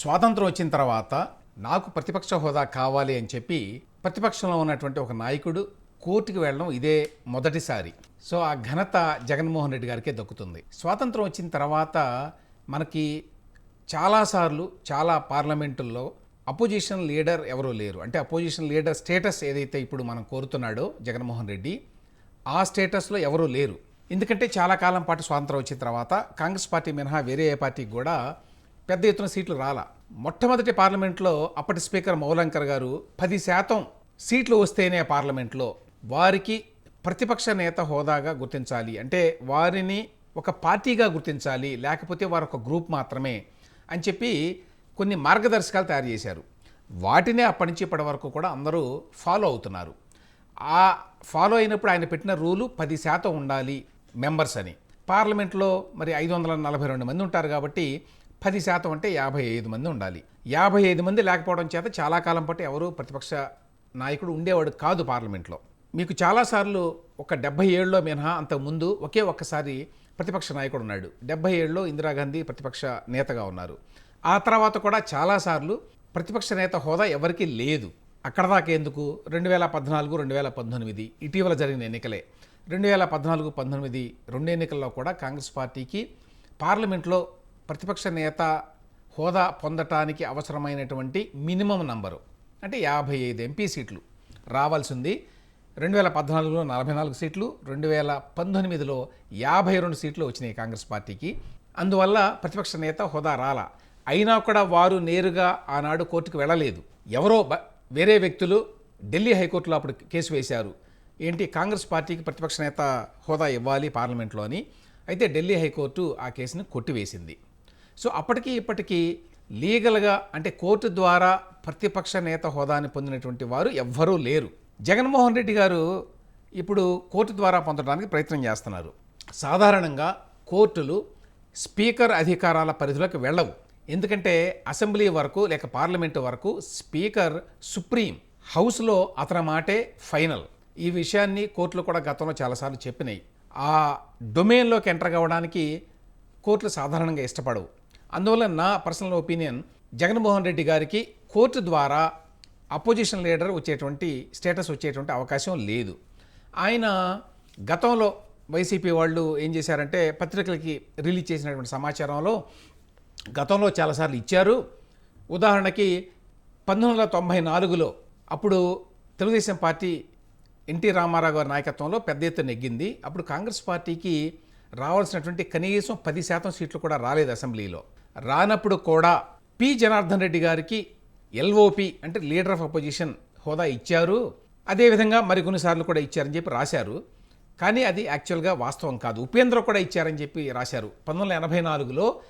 స్వాతంత్రం వచ్చిన తర్వాత నాకు ప్రతిపక్ష హోదా కావాలి అని చెప్పి ప్రతిపక్షంలో ఉన్నటువంటి ఒక నాయకుడు కోర్టుకు వెళ్ళడం ఇదే మొదటిసారి. సో ఆ ఘనత జగన్మోహన్ రెడ్డి గారికే దక్కుతుంది. స్వాతంత్రం వచ్చిన తర్వాత మనకి చాలాసార్లు చాలా పార్లమెంటుల్లో అపోజిషన్ లీడర్ ఎవరూ లేరు. అంటే అపోజిషన్ లీడర్ స్టేటస్ ఏదైతే ఇప్పుడు మనం కోరుతున్నాడో జగన్మోహన్ రెడ్డి ఆ స్టేటస్లో ఎవరూ లేరు. ఎందుకంటే చాలా కాలం పాటు స్వాతంత్రం వచ్చిన తర్వాత కాంగ్రెస్ పార్టీ మినహా వేరే ఏ పార్టీకి కూడా పెద్ద ఎత్తున సీట్లు రాలా. మొట్టమొదటి పార్లమెంట్లో అప్పటి స్పీకర్ మౌలంకర్ గారు పది శాతం సీట్లు వస్తేనే పార్లమెంట్లో. వారికి ప్రతిపక్ష నేత హోదాగా గుర్తించాలి. అంటే వారిని ఒక పార్టీగా గుర్తించాలి లేకపోతే వారు ఒక గ్రూప్ మాత్రమే అని చెప్పి కొన్ని మార్గదర్శకాలు తయారు చేశారు. వాటినే అప్పటి నుంచి ఇప్పటి వరకు కూడా అందరూ ఫాలో అవుతున్నారు. ఆ ఫాలో అయినప్పుడు ఆయన పెట్టిన రూలు పది శాతం ఉండాలి మెంబర్స్ అని. పార్లమెంట్లో మరి ఐదు వందల నలభై రెండు మంది ఉంటారు కాబట్టి పది శాతం అంటే యాభై ఐదు మంది ఉండాలి. యాభై ఐదు మంది లేకపోవడం చేత చాలా కాలం పాటు ఎవరు ప్రతిపక్ష నాయకుడు ఉండేవాడు కాదు పార్లమెంట్లో. మీకు చాలాసార్లు ఒక డెబ్బై ఏళ్ళలో మినహా అంతకుముందు ఒకే ఒక్కసారి ప్రతిపక్ష నాయకుడు ఉన్నాడు. డెబ్బై ఏళ్ళలో ఇందిరాగాంధీ ప్రతిపక్ష నేతగా ఉన్నారు. ఆ తర్వాత కూడా చాలాసార్లు ప్రతిపక్ష నేత హోదా ఎవరికీ లేదు. అక్కడ దాకా ఎందుకు? రెండు వేల పద్నాలుగు రెండు వేల పంతొమ్మిది. ఇటీవల జరిగిన ఎన్నికలే. రెండు వేల పద్నాలుగు పంతొమ్మిది రెండు ఎన్నికల్లో కూడా కాంగ్రెస్ పార్టీకి పార్లమెంట్లో ప్రతిపక్ష నేత హోదా పొందటానికి అవసరమైనటువంటి మినిమం నంబరు అంటే యాభై ఐదు ఎంపీ సీట్లు రావాల్సింది. రెండు వేల పద్నాలుగులో నలభై నాలుగు సీట్లు రెండు వేల పంతొమ్మిదిలో యాభై రెండు సీట్లు వచ్చినాయి కాంగ్రెస్ పార్టీకి. అందువల్ల ప్రతిపక్ష నేత హోదా రాలా. అయినా కూడా వారు నేరుగా ఆనాడు కోర్టుకు వెళ్ళలేదు. ఎవరో వేరే వ్యక్తులు ఢిల్లీ హైకోర్టులో అప్పుడు కేసు వేశారు. ఏంటి కాంగ్రెస్ పార్టీకి ప్రతిపక్ష నేత హోదా ఇవ్వాలి పార్లమెంట్లో అని అయితే ఢిల్లీ హైకోర్టు ఆ కేసును కొట్టివేసింది. సో అప్పటికీ ఇప్పటికీ లీగల్గా అంటే కోర్టు ద్వారా ప్రతిపక్ష నేత హోదాని పొందినటువంటి వారు ఎవ్వరూ లేరు. జగన్మోహన్ రెడ్డి గారు ఇప్పుడు కోర్టు ద్వారా పొందడానికి ప్రయత్నం చేస్తున్నారు. సాధారణంగా కోర్టులు స్పీకర్ అధికారాల పరిధిలోకి వెళ్ళవు. ఎందుకంటే అసెంబ్లీ వరకు లేక పార్లమెంటు వరకు స్పీకర్ సుప్రీం హౌస్లో అతని మాటే ఫైనల్. ఈ విషయాన్ని కోర్టులు కూడా గతంలో చాలాసార్లు చెప్పినాయి. ఆ డొమైన్లోకి ఎంటర్ కావడానికి కోర్టులు సాధారణంగా ఇష్టపడవు. అందువల్ల నా పర్సనల్ ఒపీనియన్ జగన్మోహన్ రెడ్డి గారికి కోర్టు ద్వారా అపోజిషన్ లీడర్ వచ్చేటువంటి స్టేటస్ వచ్చేటువంటి అవకాశం లేదు. ఆయన గతంలో వైసీపీ వాళ్ళు ఏం చేశారంటే పత్రికలకి రిలీజ్ చేసినటువంటి సమాచారంలో గతంలో చాలాసార్లు ఇచ్చారు. ఉదాహరణకి పంతొమ్మిది వందల తొంభై నాలుగులో అప్పుడు తెలుగుదేశం పార్టీ ఎన్టీ రామారావు గారి నాయకత్వంలో పెద్ద ఎత్తున నెగ్గింది. అప్పుడు కాంగ్రెస్ పార్టీకి రావాల్సినటువంటి కనీసం పది శాతం సీట్లు కూడా రాలేదు అసెంబ్లీలో. రానప్పుడు కూడా పి. జనార్దన్ రెడ్డి గారికి ఎల్ఓపి అంటే లీడర్ ఆఫ్ అపోజిషన్ హోదా ఇచ్చారు. అదేవిధంగా మరికొన్నిసార్లు కూడా ఇచ్చారని చెప్పి రాశారు. కానీ అది యాక్చువల్గా వాస్తవం కాదు. ఉపేంద్ర కూడా ఇచ్చారని చెప్పి రాశారు. పంతొమ్మిది వందల ఎనభై నాలుగులో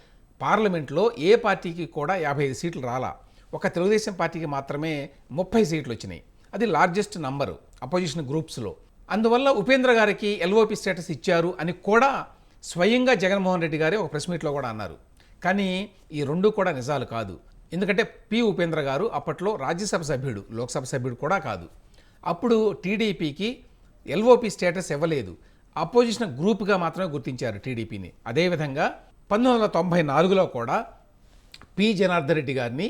పార్లమెంట్లో ఏ పార్టీకి కూడా యాభై ఐదు సీట్లు రాలా. ఒక తెలుగుదేశం పార్టీకి మాత్రమే ముప్పై సీట్లు వచ్చినాయి. అది లార్జెస్ట్ నంబరు అపోజిషన్ గ్రూప్స్లో. అందువల్ల ఉపేంద్ర గారికి ఎల్ఓపి స్టేటస్ ఇచ్చారు అని కూడా స్వయంగా జగన్మోహన్ రెడ్డి గారే ఒక ప్రెస్ మీట్లో కూడా అన్నారు. కానీ ఈ రెండు కూడా నిజాలు కాదు. ఎందుకంటే పి ఉపేంద్ర గారు అప్పట్లో రాజ్యసభ సభ్యుడు లోక్సభ సభ్యుడు కూడా కాదు. అప్పుడు టీడీపీకి ఎల్ఓపి స్టేటస్ ఇవ్వలేదు. అపోజిషన్ గ్రూప్గా మాత్రమే గుర్తించారు టీడీపీని. అదేవిధంగా పంతొమ్మిది వందల తొంభై నాలుగులో కూడా పి జనార్దన్ రెడ్డి గారిని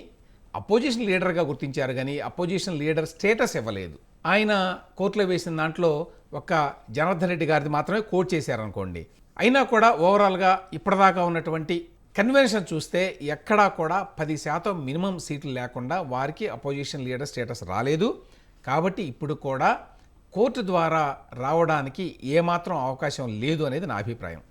అపోజిషన్ లీడర్గా గుర్తించారు కానీ అపోజిషన్ లీడర్ స్టేటస్ ఇవ్వలేదు. ఆయన కోర్టులో వేసిన దాంట్లో ఒక జనార్దన్ రెడ్డి గారిది మాత్రమే కోట్ చేశారనుకోండి. అయినా కూడా ఓవరాల్గా ఇప్పటిదాకా ఉన్నటువంటి కన్వెన్షన్ చూస్తే ఎక్కడా కూడా పది శాతం మినిమం సీట్లు లేకుండా వారికి అపోజిషన్ లీడర్ స్టేటస్ రాలేదు. కాబట్టి ఇప్పుడు కూడా కోర్టు ద్వారా రావడానికి ఏమాత్రం అవకాశం లేదు అనేది నా అభిప్రాయం.